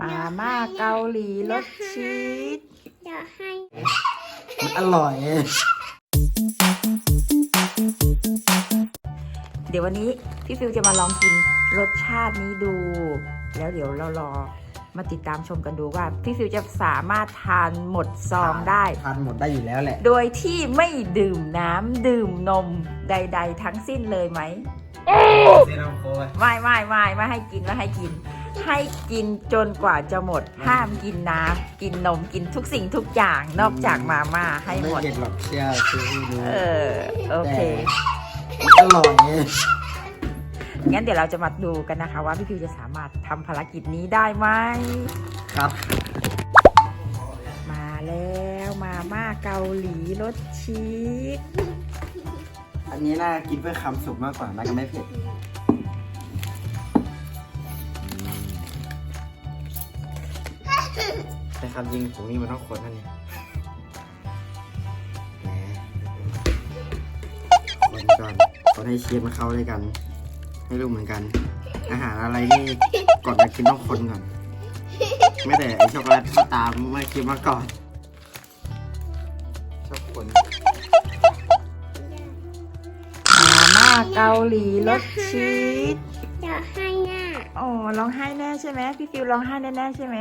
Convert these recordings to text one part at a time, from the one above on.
มาม่าเกาหลีรสชีสเดี๋ยวให้ มันอร่อย เดี๋ยววันนี้พี่ฟิวจะมาลองกินรสชาตินี้ดู แล้วเดี๋ยวเรารอมาติดตามชมกันดูว่า พี่ฟิวจะสามารถทานหมดซองได้ ทานหมดได้อยู่แล้วแหละ โดยที่ไม่ดื่มน้ำดื่มนมใด ๆ ทั้งสิ้นเลยไหม เซรั่มโค้ดไม่ไม่ไม่ไม่ให้กินไม่ให้กิน ให้กินจนกว่าจะหมด ห้ามกินน้ำกินนมกินทุกสิ่งทุกอย่างนอกจากมาม่าให้ไม่หมดเผ็ดหรอกเชื่อคือให้ดูเออ โอเคมันอร่อยงั้นเดี๋ยวเราจะมาดูกันนะคะ ว่าพี่พิวจะสามารถทำภารกิจนี้ได้ไหม ครับ มาแล้วมาม่าเกาหลีรสชีสอันนี้น่ากินเพื่อคำสุกมากกว่าน่าจะไม่เผ็ด แต่คำจริงผมนี่มันต้องคนนั่นเนี่ยแหมคนก่อนคนให้เชีสมาเข้าด้วยกัน ให้รู้เหมือนกัน อาหารอะไรนี่ก่อนจะกินต้องคนก่อน ไม่แต่ไอช็อกโกแลตก็ตามไม่คิดมาก่อนชอบคนมาม่าเกาหลีรสชีสเดี๋ยวให้หน้าอ๋อร้องไห้แน่ใช่ไหมพี่ฟิวร้องไห้แน่ๆใช่ไหม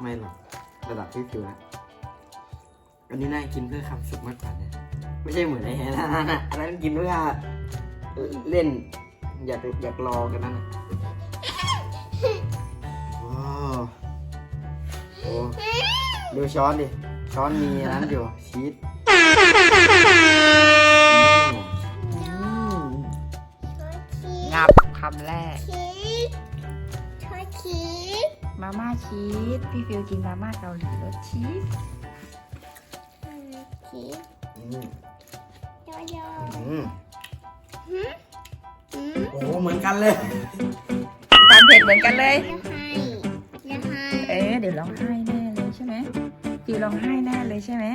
ไม่หรอกระดับพี่ฟิวนะอันนี้น่ากินเพื่อความสุขมากกว่าเนี่ยไม่ใช่เหมือนไอ้นั่นนะอันนั้นกินเพื่อเล่น อยากอยากรอกันนั่นนะว้าวโอ้ดูช้อนดิ ช้อนมีอันนั้นอยู่ชีสอืมอืมช่วยคิดงับคำแรกคิดช่วยคิด มาม่าชีส พี่ฟิวกินมาม่าเกาหลีรสชีสอืมคิดอืมโยโย่อืมหืมหืมโอ้โหเหมือนกันเลยความเผ็ดเหมือนกันเลยอย่าให้อย่าให้เอ๊ะเดี๋ยวร้องไห้แน่เลยใช่ไหมฟิวร้องไห้แน่เลยใช่ไหม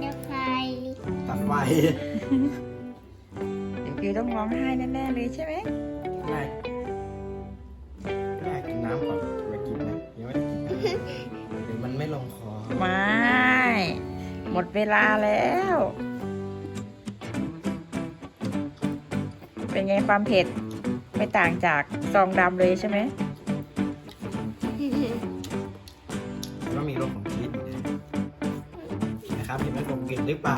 อย่าให้ตัดไฟเดี๋ยวฟิวต้องร้องไห้แน่ๆเลยใช่ไหมได้ได้กินน้ำก่อนมากินนะยังไม่ได้กินเดี๋ยวมันไม่ลงคอไม่ หมดเวลาแล้ว เป็นไงความเผ็ด ไม่ต่างจากซองดำเลยใช่ไหมก็มีโรคของชีสอยู่นะนะครับเห็นไหมผมกินหรือเปล่า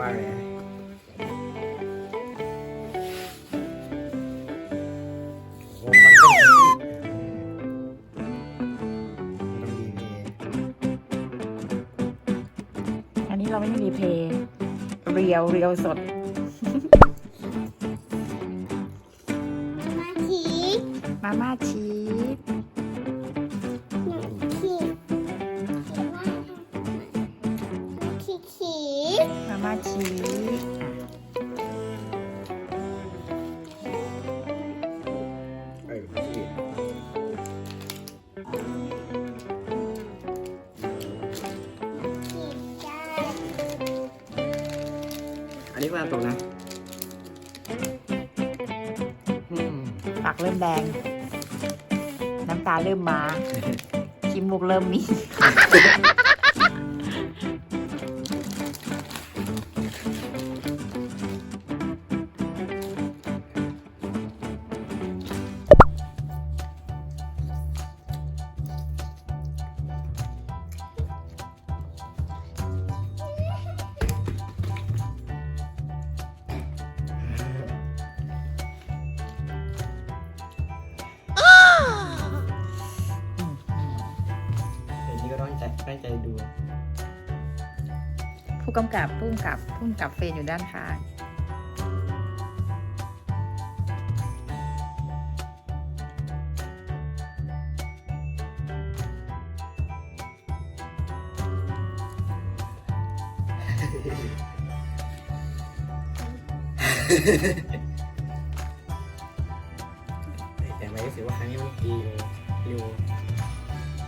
มากเลยนะโอ้โหฟังเส้นนี้ต้องดีเลยอันนี้เราไม่มีรีเพย์เรียวเรียวสด มาคิดมาม่าชี อันนี้ว่าตรงนะอืมปากเริ่มแดง น้ำตาเริ่มมา ชิมูกเริ่มมี งใจตั้งใจดู ผู้กำกับผู้กำกับผู้กำกับเฟรนอยู่ด้านข้าง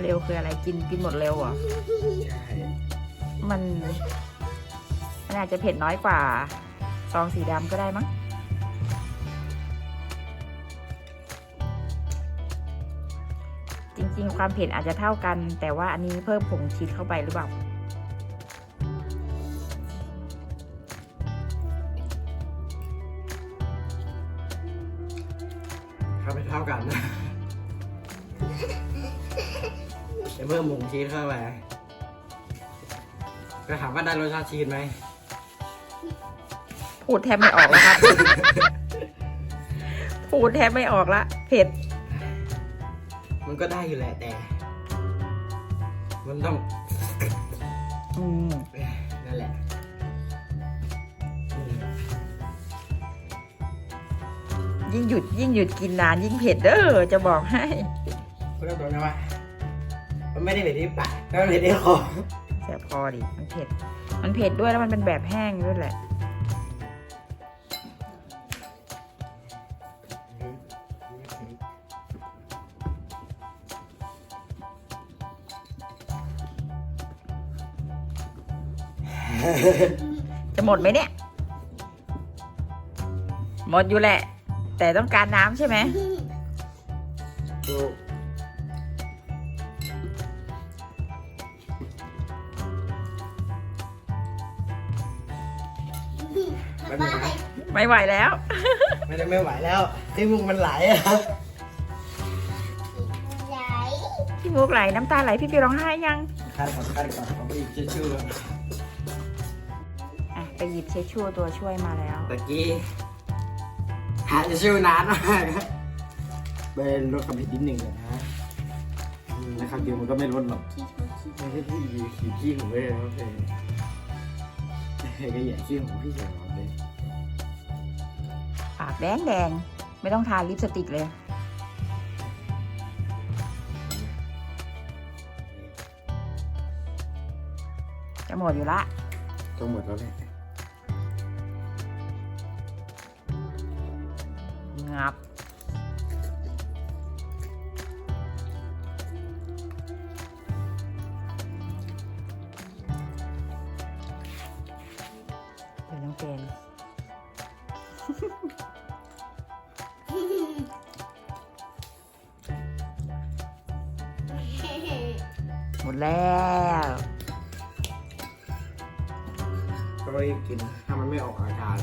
เลยเร็วเร็วคืออะไรกินกินหมดเร็วเหรอใช่มันมันอาจจะเผ็ดน้อยกว่า ซองสีดำก็ได้มั้งจริงๆ ความเผ็ดอาจจะเท่ากัน แต่ว่าอันนี้เพิ่มผงชีสเข้าไปหรือเปล่าเข้าไปเท่ากัน จะเพิ่มหมูชีสเข้าไปก็ถามว่าได้รสชาติชีสไหมพูดแทบไม่ออกแล้วครับ พูดแทบไม่ออกละ เผ็ด มันก็ได้อยู่แหละแต่ มันต้อง อืมนั่นแหละอืมยิ่งหยุดยิ่งหยุดกินนานยิ่งเผ็ดเด้อจะบอกให้พูดตรงๆนะว่า มันไม่ได้เผ็ดที่ปากแต่มันเผ็ดที่คอแสบคอดิ มันเผ็ด มันเผ็ดด้วยแล้วมันเป็นแบบแห้งด้วยแหละ จะหมดไหมเนี่ย หมดอยู่แหละ แต่ต้องการน้ำใช่ไหม ถูก ไม่ไหวแล้ว ไม่ได้ไม่ไหวแล้วที่มุกมันไหลอะครับใหญ่พี่มุกไหลน้ำตาไหลพี่ฟิวร้องไห้ยังคันก่อนคันก่อนผมไปหยิบเช็ดชู่ก่อนอะไปหยิบเช็ดชั่วตัวช่วยมาแล้ว ตะกี้หาเช็ดชู่นานมากครับเป็นลดความเผ็ดนิดหนึ่งเลยนะอืมนะครับเดี๋ยวมันก็ไม่ลดหรอกที่ชุดที่ไม่ใช่ที่อยู่ขีดขี้ผมเลยนะครับเองก็อย่าขี้ผมพี่เฉยๆเลย ปากแดงแดง ไม่ต้องทาลิปสติกเลย จะหมดอยู่ละก็หมดแล้วแหละงับ มดแล้วก็รีบกินถ้ามันไม่ออกอาการ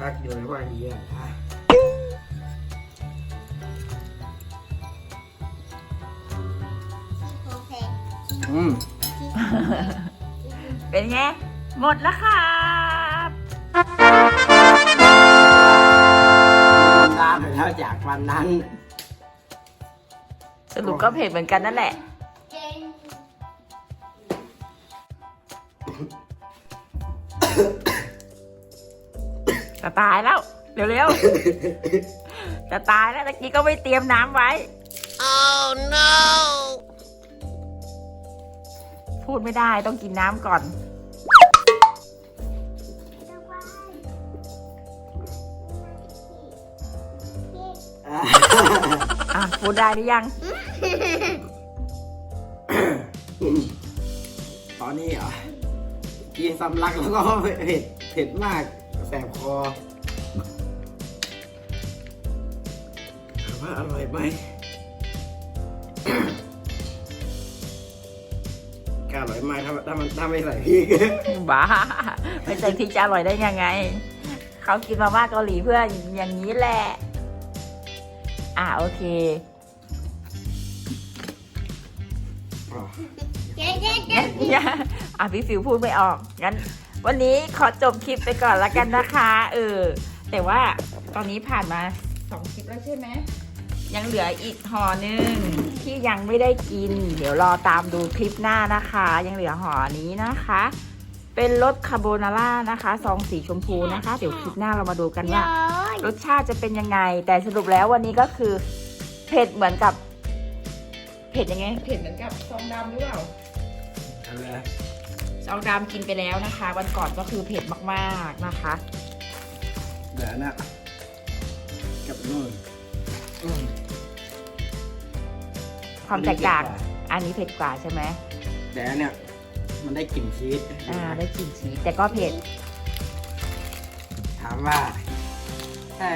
ก็อยู่ในว่าเยี่ยนะโอเคอืม เป็นไง หมดแล้วครับตามไปแล้วจากวันนั้น สรุปก็เผ็ดเหมือนกันนั่นแหละ จะตายแล้ว เร็วๆ จะตายแล้วตะกี้ก็ไม่เตรียมน้ำไว้ oh no พูดไม่ได้ต้องกินน้ำก่อน อะพูดได้หรือยัง ตอนนี้เหรอกินสำลักแล้วก็เผ็ดเผ็ดมาก แสบคอถามว่าอร่อยไหมก็อร่อยมากถ้าถ้ามันถ้าไม่ใส่พริกบ้าไม่ใช่พริกจะอร่อยได้ยังไง เขากินมาม่าเกาหลีเพื่ออย่างนี้แหละ อะโอเคเจ๊เจ๊เจ๊งั้นอย่าอะพี่ฟิวพูดไม่ออกงั้น วันนี้ขอจบคลิปไปก่อนละกันนะคะ เออ แต่ว่าตอนนี้ผ่านมาสองคลิปแล้วใช่ไหมยังเหลืออีกห่อหนึ่งที่ยังไม่ได้กิน เดี๋ยวรอตามดูคลิปหน้านะคะ ยังเหลือห่อนี้นะคะ เป็นรสคาโบนาร่านะคะซองสีชมพูนะคะ เดี๋ยวคลิปหน้าเรามาดูกันว่ารสชาติจะเป็นยังไง แต่สรุปแล้ววันนี้ก็คือเผ็ดเหมือนกับ เผ็ดยังไง เผ็ดเหมือนกับซองดำหรือเปล่า เอาเลยซองดำกินไปแล้วนะคะ วันก่อนก็คือเผ็ดมากๆนะคะ เดี๋ยวนะกับนู่นอืมความแตกต่างอันนี้เผ็ดกว่าใช่ไหมแต่อันเนี้ยมันได้กลิ่นชีสอ่าได้กลิ่นชีสแต่ก็เผ็ด ถามว่าถ้า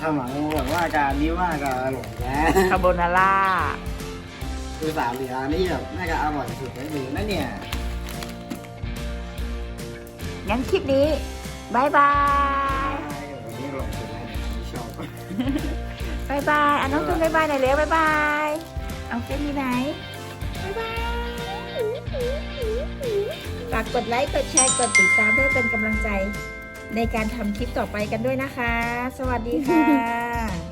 ข้างหลังแบบว่าการนี้ว่าก็อร่อยนะคาโบนาร่าคือสามเหลืออันนี้แบบน่าจะอร่อยสุดในหนึ่งนะเนี่ย งั้นคลิปนี้บายบายวันนี้อร่อยสุดแล้วที่ชอบบายบายอะน้องจุนบายบายหน่อยเร็วบายบายเอาเฟซมีไหนบายบายฝากกดไลค์กดแชร์กดติดตามเพื่อเป็นกำลังใจในการทำคลิปต่อไปกันด้วยนะคะ สวัสดีค่ะ